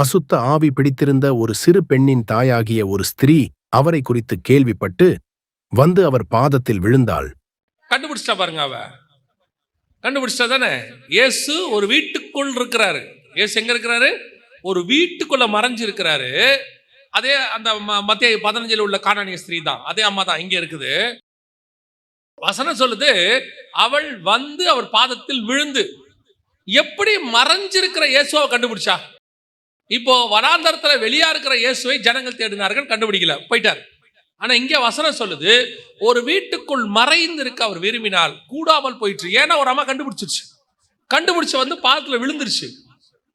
அசுத்த ஆவி பிடித்திருந்த ஒரு சிறு பெண்ணின் தாயாகிய ஒரு ஸ்திரீ அவரை குறித்து கேள்விப்பட்டு வந்து அவர் பாதத்தில் விழுந்தாள். கண்டுபிடிச்சிட்டா பாருங்க அவ. கண்டுபிடிச்சா தானே? இயேசு ஒரு வீட்டுக்குள் இருக்கிறாரு. இயேசு எங்க இருக்கிறாரு? ஒரு வீட்டுக்குள்ள மறைஞ்சு இருக்கிறாரு அதே அந்த ம- மத்திய பதினஞ்சில் உள்ள காணானிய ஸ்திரீ தான். அதே அம்மா தான் இங்கே இருக்குது. வசனம் சொல்லுது அவள் வந்து அவர் பாதத்தில் விழுந்து. எப்படி மறைஞ்சிருக்கிற இயேசுவை கண்டுபிடிச்சா? இப்போ வனாந்தரத்தில் வெளியா இருக்கிற இயேசுவை ஜனங்கள் தேடினார்கள் கண்டுபிடிக்கல போயிட்டார். ஆனா இங்க வசனம் சொல்லுது ஒரு வீட்டுக்குள் மறைந்து இருக்க அவர் விரும்பினால் கூடாமல் போயிட்டு ஏன்னா ஒரு அம்மா கண்டுபிடிச்சிருச்சு. கண்டுபிடிச்ச வந்து பாலத்தில் விழுந்துருச்சு.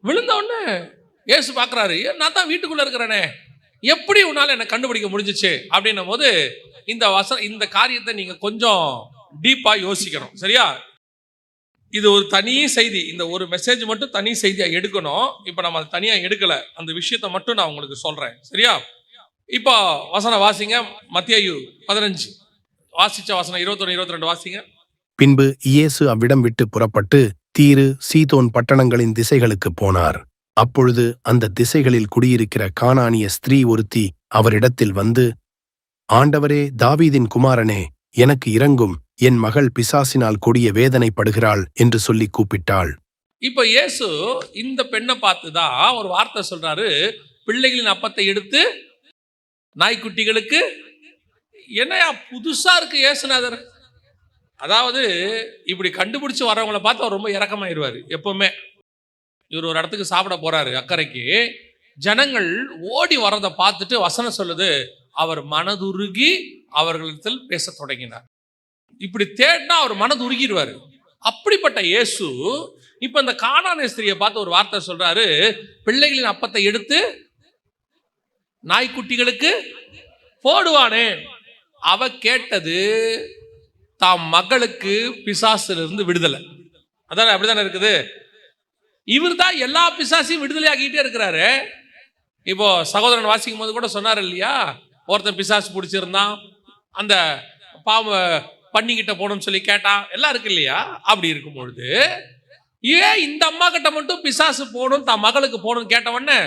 விழுந்த உடனே இயேசு பார்க்குறாரு நான் தான் வீட்டுக்குள்ளே இருக்கிறேனே. எப்படி உன்னால் என்னை கண்டுபிடிக்க முடிஞ்சிச்சு? அப்படின்னும் போது இந்த வச இந்த காரியத்தை நீங்கள் கொஞ்சம் டீப்பாக யோசிக்கணும். சரியா? இது ஒரு தனி செய்தி. இந்த ஒரு மெசேஜ் மட்டும் தனி செய்தியாக எடுக்கணும். இப்போ நம்ம அதை தனியாக எடுக்கல. அந்த விஷயத்தை மட்டும் நான் உங்களுக்கு சொல்கிறேன் சரியா? இப்போ வசனம் வாசிங்க. மத்தியாயு பதினஞ்சு. வாசிச்ச வசனம் இருபத்தொன்று இருபத்தி ரெண்டு வாசிங்க. பின்பு இயேசு அவ்விடம் விட்டு புறப்பட்டு தீரு சீதோன் பட்டணங்களின் திசைகளுக்குப் போனார். அப்பொழுது அந்த திசைகளில் குடியிருக்கிற கானானிய ஸ்திரீ ஒருத்தி அவரிடத்தில் வந்து ஆண்டவரே தாவீதின் குமாரனே எனக்கு இறங்கும் என் மகள் பிசாசினால் கொடிய வேதனைப்படுகிறாள் என்று சொல்லி கூப்பிட்டாள். இப்போ இயேசு இந்த பெண்ணை பார்த்து தான் ஒரு வார்த்தை சொல்றாரு பிள்ளைகளின் அப்பத்தை எடுத்து நாய்க்குட்டிகளுக்கு என்னையா புதுசா இருக்கு இயேசுநாதர்? அதாவது இப்படி கண்டுபிடிச்சு வரவங்கள பார்த்து அவர் ரொம்ப இறக்கமாயிருவார் எப்பவுமே. இவர் ஒரு இடத்துக்கு சாப்பிட போறாரு அக்கறைக்கு. ஜனங்கள் ஓடி வரதை பார்த்துட்டு வசனம் சொல்லுது அவர் மனதுருகி அவர்களிடத்தில் பேசத் தொடங்கினார். இப்படி தேடினா அவர் மனது உருகிடுவார் அப்படிப்பட்ட இயேசு இப்போ இந்த காணான ஸ்திரியை பார்த்து ஒரு வார்த்தை சொல்றாரு. பிள்ளைகளின் அப்பத்தை எடுத்து நாய்க்குட்டிகளுக்கு போடுவானே. அவ கேட்டது தாம் மகளுக்கு பிசாசிலிருந்து விடுதலை. அதான் அப்படிதானே இருக்குது? இவர் தான் எல்லா பிசாசையும் விடுதலை ஆக்கிட்டே இருக்கிறாரு. இப்போ சகோதரன் வாசிக்கும் போது கூட சொன்னார் இல்லையா? ஒருத்தன் பிசாசு பிடிச்சிருந்தான் அந்த பாவ பண்ணிக்கிட்ட போகணும்னு சொல்லி கேட்டான். எல்லாம் இருக்கு இல்லையா? அப்படி இருக்கும் பொழுது ஏன் இந்த அம்மா கிட்ட மட்டும் பிசாசு போகணும் தான் மகளுக்கு போகணும்னு கேட்ட உடனே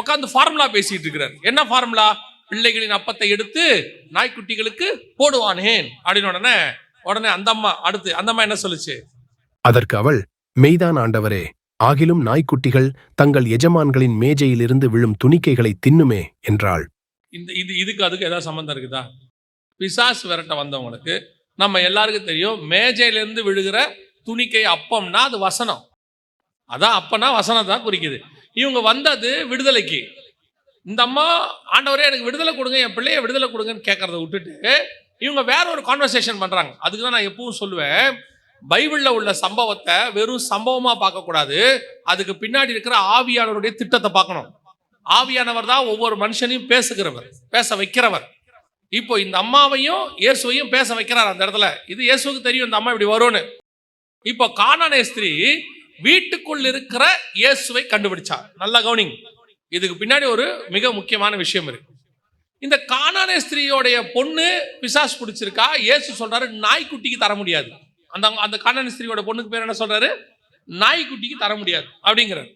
உட்காந்து ஃபார்முலா பேசிட்டு இருக்கிறார். என்ன ஃபார்முலா பிள்ளைகளின் அப்பத்தை எடுத்து நாய்க்குட்டிகளுக்கு போடுவானேன் அப்படின்னு உடனே உடனே அந்த அம்மா அடுத்து அந்த அம்மா என்ன சொல்லுச்சு? அதற்கு அவள் மெய்தான் ஆண்டவரே ஆகிலும் நாய்க்குட்டிகள் தங்கள் எஜமான்களின் மேஜையிலிருந்து விழும் துணிக்கைகளை தின்னுமே என்றாள். இந்த இது இதுக்கு அதுக்கு ஏதாவது சம்மந்தம் இருக்குதா? பிசாஸ் விரட்ட வந்தவங்களுக்கு நம்ம எல்லாருக்கும் தெரியும் மேஜையிலேருந்து விழுகிற துணிக்கை அப்பம்னா அது வசனம். அதான் அப்பனா வசனம் தான் குறிக்குது. இவங்க வந்தது விடுதலைக்கு. இந்த அம்மா ஆண்டவரே எனக்கு விடுதலை கொடுங்க என் பிள்ளைய விடுதலை கொடுங்கன்னு கேட்கறத விட்டுட்டு இவங்க வேற ஒரு கான்வர்சேஷன் பண்ணுறாங்க அதுக்கு தான் நான் எப்பவும் சொல்லுவேன் பைபிளில் உள்ள சம்பவத்தை வெறும் சம்பவமாக பார்க்கக்கூடாது. அதுக்கு பின்னாடி இருக்கிற ஆவியானவருடைய திட்டத்தை பார்க்கணும். ஆவியானவர் தான் ஒவ்வொரு மனுஷனையும் பேசுகிறவர் பேச வைக்கிறவர். இப்போ இந்த அம்மாவையும் இயேசுவையும் பேச வைக்கிறார் அந்த இடத்துல. இது இயேசுக்கு தெரியும் இந்த அம்மா இப்படி வரும்னு. இப்போ கானானே ஸ்திரீ வீட்டுக்குள் இருக்கிற இயேசுவை கண்டுபிடிச்சார் நல்லா கவனிங். இதுக்கு பின்னாடி ஒரு மிக முக்கியமான விஷயம் இருக்கு. இந்த காணானே ஸ்திரீயோடைய பொண்ணு பிசாஸ் பிடிச்சிருக்கா? இயேசு சொல்றாரு நாய்க்குட்டிக்கு தர முடியாது. அந்த அந்த கானானே ஸ்திரீயோட பொண்ணுக்கு பேர் என்ன சொல்றாரு? நாய்க்குட்டிக்கு தர முடியாது. அப்படிங்கிறார்.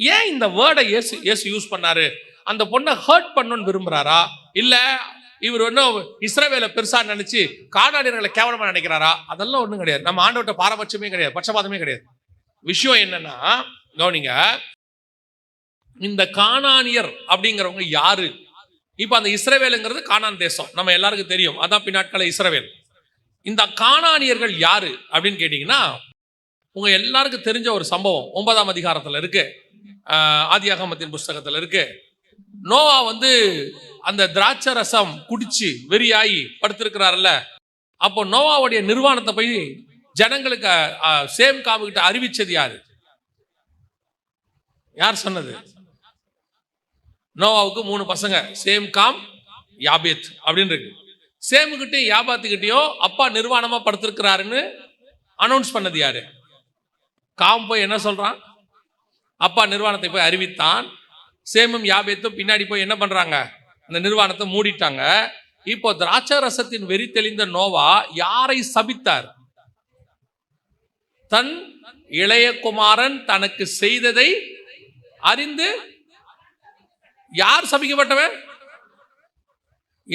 ஏன் இந்த வேர்டை இயேசு இயேசு யூஸ் பண்ணாரு? அந்த பொண்ணை ஹர்ட் பண்ணணும்னு விரும்புறாரா? இல்ல இவர் ஒன்றும் இஸ்ரேவேலை பெருசா நினைச்சு காணாடியர்களை கேவலமா நினைக்கிறாரா? அதெல்லாம் ஒன்றும் கிடையாது. நம்ம ஆண்டவர்கிட்ட பாரபட்சமே கிடையாது பட்சபாதமே கிடையாது. விஷயம் என்னன்னா கவனிங்க இந்த காணானியர் அப்படிங்கிறவங்க யாரு? இப்போ அந்த இஸ்ரேவேலுங்கிறது காணான் தேசம். நம்ம எல்லாருக்கும் தெரியும். அதான் பின்னாட்கள இஸ்ரேவேல். இந்த காணானியர்கள் யாரு அப்படின்னு கேட்டீங்கன்னா உங்க எல்லாருக்கும் தெரிஞ்ச ஒரு சம்பவம் ஒன்பதாம் அதிகாரத்துல இருக்கு. ஆதியாகமத்தின் புஸ்தகத்துல இருக்கு. நோவா வந்து அந்த திராட்சை ரசம் குடிச்சு வெறியாகி படுத்திருக்கிறாருல்ல அப்போ நோவாவுடைய நிர்வாணத்தை போய் ஜனங்களுக்கு சேம் காமுகிட்ட அறிவிச்சது யாரு? யார் சொன்னது? நோவாவுக்கு மூணு பசங்க சேம் காம் யாபேத் அப்படின்னு இருக்கு. சேமுகிட்டையும் யாபாத்துக்கிட்டையும் அப்பா நிர்வாணமா படுத்திருக்கிறாருன்னு அனௌன்ஸ் பண்ணது யாரு? காம் போய் என்ன சொல்றான்? அப்பா நிர்வாணத்தை போய் அறிவித்தான். சேமும் யாபேத்தும் பின்னாடி போய் என்ன பண்றாங்க? அந்த நிர்வாணத்தை மூடிட்டாங்க. இப்போ திராட்சை ரசத்தின் வெறி தெளிந்த நோவா யாரை சபித்தார்? தன் இளைய குமாரன் தனக்கு செய்ததை அறிந்து யார் சபிக்கப்பட்டவன்?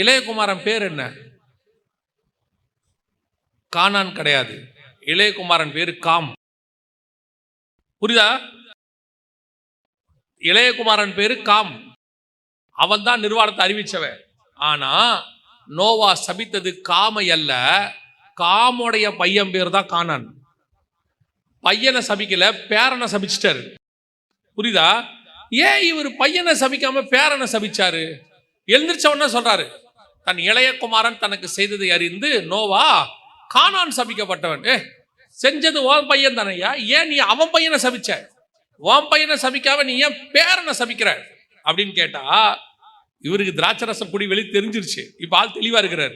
இளையகுமாரன் பேர் என்ன? கானான் கிடையாது. இளையகுமாரன் பேரு காம். புரியுதா? இளையகுமாரன் பேரு காம். அவன் தான் நிர்வாணத்தை அறிவிச்சவன். ஆனா நோவா சபித்தது காமை அல்ல காமுடைய பையன் பேர் தான் காணான். பையனை சபிக்கல பேரனை சபிச்சிட்டாரு. புரியுதா? ஏன் இவர் பையனை சபிக்காம பேரனை சபிச்சாரு? எழுந்திரிச்சவன சொல்றாரு தன் இளைய குமாரன் தனக்கு செய்ததை அறிந்து நோவா காணான் சபிக்கப்பட்டவன். ஏ செஞ்சது உன் பையன் தானையா ஏன் நீ அவன் பையனை சபிச்ச? உன் பையனை சபிக்காம நீ ஏன் பேரனை சபிக்கிற? அப்படின்னு கேட்டா இவருக்கு திராட்சரசம் குடி வெளி தெரிஞ்சிருச்சு. இப்ப ஆள் தெளிவா இருக்கிறார்.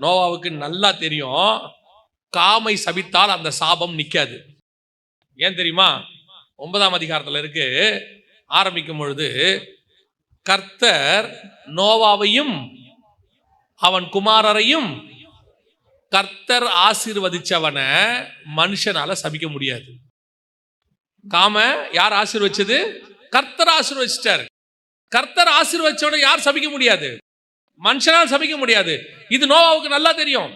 நோவாவுக்கு நல்லா தெரியும். காமை சபித்தால் அந்த சாபம் நிற்காது ஏன் தெரியுமா? ஒன்பதாம் அதிகாரத்தில் இருக்கு. ஆரம்பிக்கும் பொழுது கர்த்தர் நோவாவையும் அவன் குமாரரையும் கர்த்தர் ஆசீர்வதிச்சவனை மனுஷனால சபிக்க முடியாது. காம யார் ஆசீர்வச்சது? கர்த்தர் ஆசீர்வச்சிட்டாரு. கர்த்தர் ஆசீர்வச்சவன யார் சபிக்க முடியாது? மனுஷனால் சபிக்க முடியாது. இது நோவாவுக்கு நல்லா தெரியும்.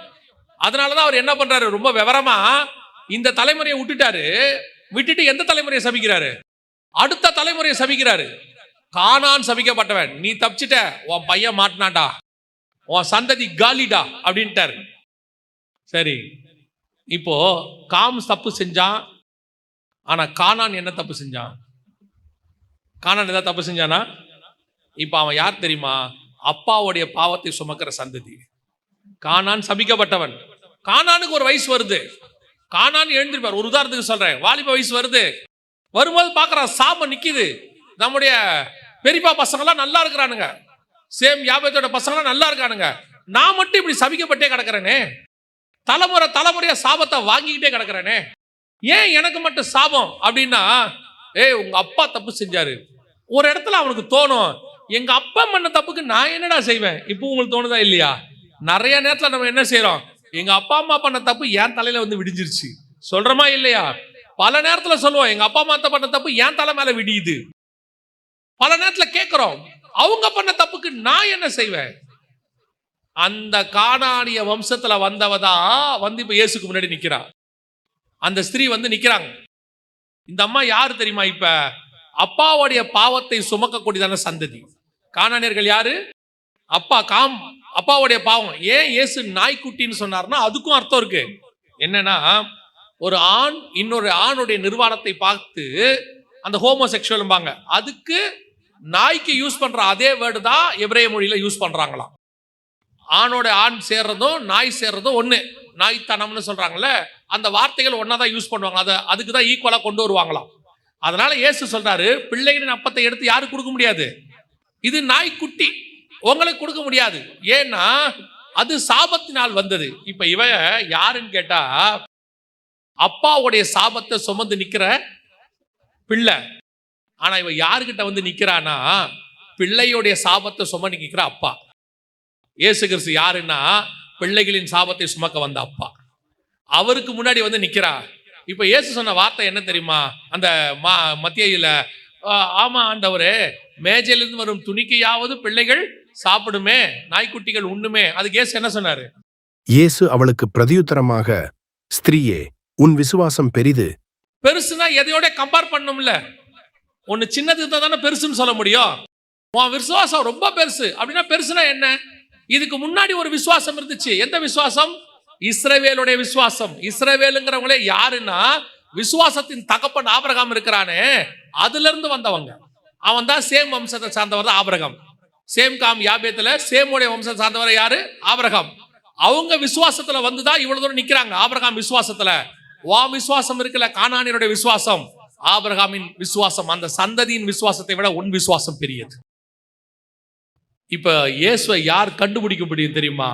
அதனாலதான் அவர் என்ன பண்றாரு? ரொம்ப விவரமா இந்த தலைமுறையை விட்டுட்டாரு. விட்டுட்டு எந்த தலைமுறையை சபிக்கிறாரு? அடுத்த தலைமுறையை சபிக்கிறாரு. காணான் சபிக்கப்பட்டவன். நீ தப்பிச்சிட்ட. உன் பையன் மாட்டினான்டா. உன் சந்ததி காலிடா அப்படின்ட்டாரு. சரி. இப்போ காம் தப்பு செஞ்சான். ஆனால் கானான் என்ன தப்பு செஞ்சான்? கானான் எதாவது தப்பு செஞ்சானா? இப்போ அவன் யார் தெரியுமா? அப்பாவுடைய பாவத்தை சுமக்கிற சந்ததி. கானான் சபிக்கப்பட்டவன். கானானுக்கு ஒரு வயசு வருது. கானான் எழுந்திருப்பார். ஒரு உதாரணத்துக்கு சொல்றேன். வாலிப வயசு வருது. வரும்போது பார்க்குறான் சாபம் நிற்கிது நம்முடைய பெரியப்பா பசங்களாம் நல்லா இருக்கிறானுங்க. சேம் யாபத்தோட பசங்களாம் நல்லா இருக்கானுங்க. நான் மட்டும் இப்படி சபிக்கப்பட்டே கிடக்கிறேனே. தலைமுறை தலைமுறையா சாபத்தை வாங்கிக்கிட்டே கிடக்கிறேனே. ஏன் எனக்கு மட்டும் சாபம் அப்படின்னா ஏய் உங்க அப்பா தப்பு செஞ்சாரு. ஒரு இடத்துல அவனுக்கு தோணும் எங்க அப்பா பண்ண தப்புக்கு நான் என்னடா செய்வேன்? இப்போ உங்களுக்கு தோணுதா இல்லையா? நிறைய நேரத்தில் நம்ம என்ன செய்யறோம் எங்க அப்பா அம்மா பண்ண தப்பு என் தலையில வந்து விடிஞ்சிருச்சு. சொல்றோமா இல்லையா? பல நேரத்துல சொல்லுவோம் எங்க அப்பா அம்மா பண்ண தப்பு என் தலை மேல விடியுது. பல நேரத்துல கேட்கிறோம் அவங்க பண்ண தப்புக்கு நான் என்ன செய்வேன்? அந்த காணாடிய வம்சத்துல வந்தவதான் வந்து இப்ப இயேசுக்கு முன்னாடி நிக்கிறா அந்த ஸ்திரீ வந்து நிற்கிறாங்க இந்த அம்மா யார் தெரியுமா இப்ப? அப்பாவுடைய பாவத்தை சுமக்கக்கூடியதான சந்ததி. காணானியர்கள் யாரு? அப்பா காம் அப்பாவுடைய பாவம். ஏன் இயேசு நாய்க்குட்டின்னு சொன்னார்னா அதுக்கும் அர்த்தம் இருக்கு. என்னன்னா ஒரு ஆண் இன்னொரு ஆணுடைய நிர்வாணத்தை பார்த்து அந்த ஹோமோ செக்ஷுவல்பாங்க அதுக்கு நாய்க்கு யூஸ் பண்ற அதே வேர்டு தான் எபிரேய மொழியில யூஸ் பண்றாங்களாம். ஆணோட ஆண் சேர்றதும் நாய் சேர்றதும் ஒன்று நாய்த்தனம்னு சொல்றாங்கல்ல. அந்த வார்த்தைகள் ஒன்றா தான் யூஸ் பண்ணுவாங்க அதை அதுக்கு தான் ஈக்குவலாக கொண்டு வருவாங்களாம். அதனால இயேசு சொல்றாரு பிள்ளைகளின் அப்பத்தை எடுத்து யாரும் கொடுக்க முடியாது? இது நாய்க்குட்டி உங்களுக்கு கொடுக்க முடியாது. ஏன்னா அது சாபத்தினால் வந்தது. இப்ப இவ யாருன்னு கேட்டா அப்பாவுடைய சாபத்தை சுமந்து நிக்கிற பிள்ளை. ஆனா இவ யாருக்கிட்ட வந்து நிக்கிறானா பிள்ளையுடைய சாபத்தை சுமந்து நிக்கிற அப்பா. இயேசு கிறிஸ்து யாருன்னா பிள்ளைகளின் சாபத்தை சுமக்க வந்த அப்பா. அவருக்கு முன்னாடி வந்து நிக்கிறா. இப்ப இயேசு சொன்ன வார்த்தை என்ன தெரியுமா? அந்த மா மத்தியில ஆமா ஆண்டவரே மேஜையிலிருந்து வரும் துணிக்கையாவது பிள்ளைகள் சாப்பிடுமே நாய்க்குட்டிகள் உண்ணுமே. அதுக்கு இயேசு என்ன சொன்னாரு? இயேசு அவளுக்கு பிரதியுத்தரமாக ஸ்திரீயே உன் விசுவாசம் பெரிது. பெருசுனா எதையோட கம்பேர் பண்ணும்ல? ஒன்னு சின்னது இருந்தா தானே பெருசுன்னு சொல்ல முடியும். உன் விசுவாசம் ரொம்ப பெருசு. அப்படின்னா பெருசுனா என்ன? இதுக்கு முன்னாடி ஒரு விசுவாசம் இருந்துச்சு. எந்த விசுவாசம்? இஸ்ரவேலுடைய விசுவாசம். இஸ்ரவேலுங்கிறவங்களே யாருன்னா விசுவாசத்தின் தகப்பன் ஆபரகம் இருக்கிறானே அதுல இருந்து வந்தவங்க. அவன் தான் சேம் வம்சத்தை சார்ந்தவர் தான் ஆபரகம். சேம் காம் யாபேத்துல சேமுடைய வம்சத்தை சார்ந்தவர் யாரு? ஆபரகம். அவங்க விசுவாசத்துல வந்துதான் இவ்வளவு தூரம் நிக்கிறாங்க ஆபரகாம் விசுவாசத்துல. வா விசுவாசம் இருக்குல்ல கானானியருடைய விசுவாசம். ஆபிரகாமின் விசுவாசம் அந்த சந்ததியின் விசுவாசத்தை விட உன் விசுவாசம் பெரியது. இப்ப இயேசுவை யார் கண்டுபிடிக்க முடியும் தெரியுமா?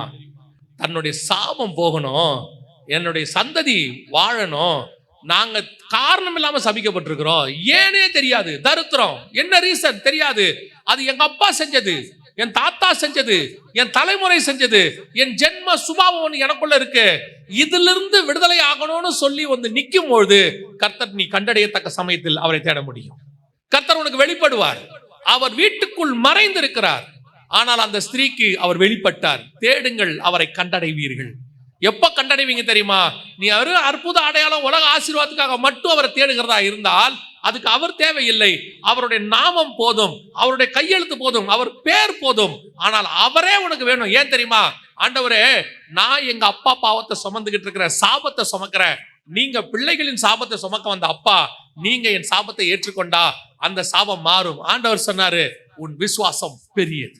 தன்னுடைய சாபம் போகணும் என்னுடைய சந்ததி வாழணும் நாங்க காரணம் இல்லாம சபிக்கப்பட்டிருக்கிறோம். ஏனே தெரியாது. தருத்திரம். என்ன ரீசன் தெரியாது. அது எங்க அப்பா செஞ்சது என் தாத்தா செஞ்சது என் தலைமுறை செஞ்சது என் ஜென்ம சுபாவம் ஒன்று எனக்குள்ள இருக்கு. இதிலிருந்து விடுதலை ஆகணும்னு சொல்லி வந்து நிற்கும் பொழுது கர்த்தர் நீ கண்டடையத்தக்க சமயத்தில் அவரை தேட முடியும். கர்த்தர் உனக்கு வெளிப்படுவார். அவர் வீட்டுக்குள் மறைந்திருக்கிறார். ஆனால் அந்த ஸ்திரீக்கு அவர் வெளிப்பட்டார். தேடுங்கள் அவரை கண்டடைவீர்கள். எப்ப கண்டடைவீங்க தெரியுமா? நீ அவரு அற்புத அடையாளம் உலக ஆசீர்வாதத்துக்காக மட்டும் அவரை தேடுகிறதா இருந்தால் அதுக்கு அவர் தேவையில்லை. அவருடைய நாமம் போதும் அவருடைய கையெழுத்து போதும் அவர் பேர் போதும். ஆனால் அவரே உனக்கு வேணும். ஏன் தெரியுமா? ஆண்டவரே நான் எங்க அப்பா பாவத்தை சுமந்துகிட்டு இருக்கிற சாபத்தை சுமக்கிறேன் நீங்க பிள்ளைகளின் சாபத்தை சுமக்க வந்த அப்பா நீங்க என் சாபத்தை ஏற்றுக்கொண்டா அந்த சாபம் மாறும். ஆண்டவர் சொன்னாரு உன் விசுவாசம் பெரியது.